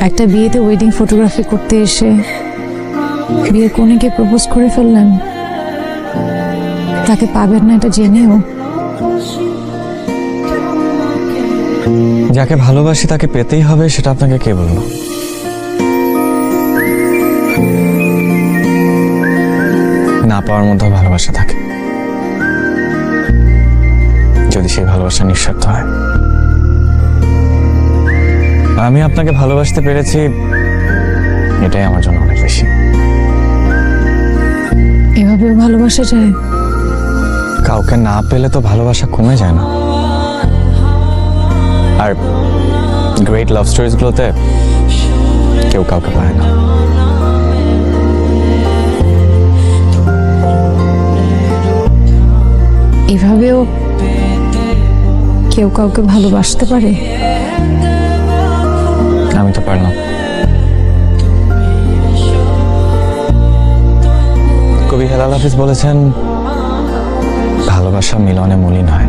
একটা বিয়েতে wedding photography করতে এসে বিয়ের কনেকে প্রপোজ করে ফেললেন তাকে পাবেন না এটা জেনেও। যাকে ভালোবাসি তাকে পেতেই হবে, সেটা আপনাকে কে বলল? না পাওয়ার মধ্যেও ভালোবাসা থাকে। যদি সেই ভালোবাসা নিঃস্বার্থ হয়। আমি আপনাকে ভালোবাসতে পেরেছি এটাই আমার জন্য অনেক বেশি। এভাবেও ভালোবাসা যায়? কাউকে না পেলে তো ভালোবাসা কমে যায় না। আর গ্রেট লাভ স্টোরিজগুলোতে কেউ কাউকে পায় না। এভাবেও কেউ কাউকে ভালোবাসতে পারে? আমি তো পারলাম। কবি হেলাল হাফিজ বলেছেন ভালোবাসা মিলনে মলিন হয়।